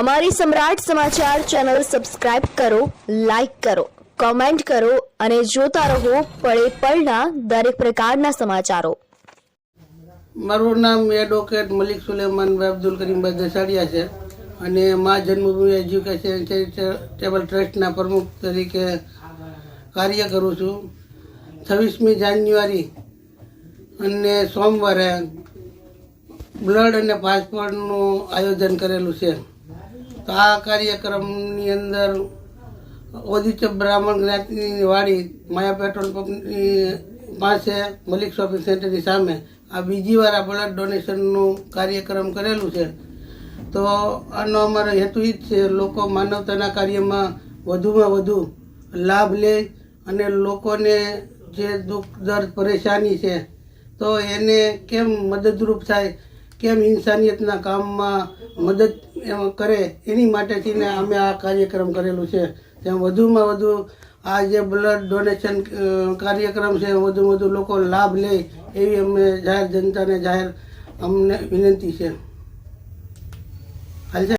અમારી Samrat Samachar channel subscribe કરો, like કરો, કોમેન્ટ કરો અને જોતા રહો પળે પળના દરેક પ્રકારના સમાચારો. મારું નામ એડવોકેટ મલિક સુલેમાન અબ્દુલ કરીમભાઈ દસાડિયા છે અને મા જન્મભૂમિ એજ્યુકેશન ચેરિટેબલ ટ્રસ્ટના પ્રમુખ તરીકે કાર્ય કરું છું. છવ્વીસમી જાન્યુઆરી અને સોમવારે બ્લડ અને પાસપોર્ટનું આયોજન કરેલું છે. તો આ કાર્યક્રમની અંદર ઓદિત્ય બ્રાહ્મણ જ્ઞાતિની વાડી માયા પેટ્રોલ પંપની પાસે મલિક શોપિંગ સેન્ટરની સામે આ બીજી વાર આ બ્લડ ડોનેશનનું કાર્યક્રમ કરેલું છે. તો આનો અમારો હેતુ એ જ છે, લોકો માનવતાના કાર્યમાં વધુમાં વધુ લાભ લે અને લોકોને જે દુઃખ, દર્દ, પરેશાની છે, તો એને કેમ મદદરૂપ થાય, કેમ ઇન્સાનિયતના કામમાં મદદ કરે, એની માટેથીને અમે આ કાર્યક્રમ કરેલું છે. ત્યાં વધુમાં વધુ આ જે બ્લડ ડોનેશન કાર્યક્રમ છે વધુ વધુ લોકો લાભ લે એવી અમે જાહેર જનતાને જાહેર અમને વિનંતી છે. હાલ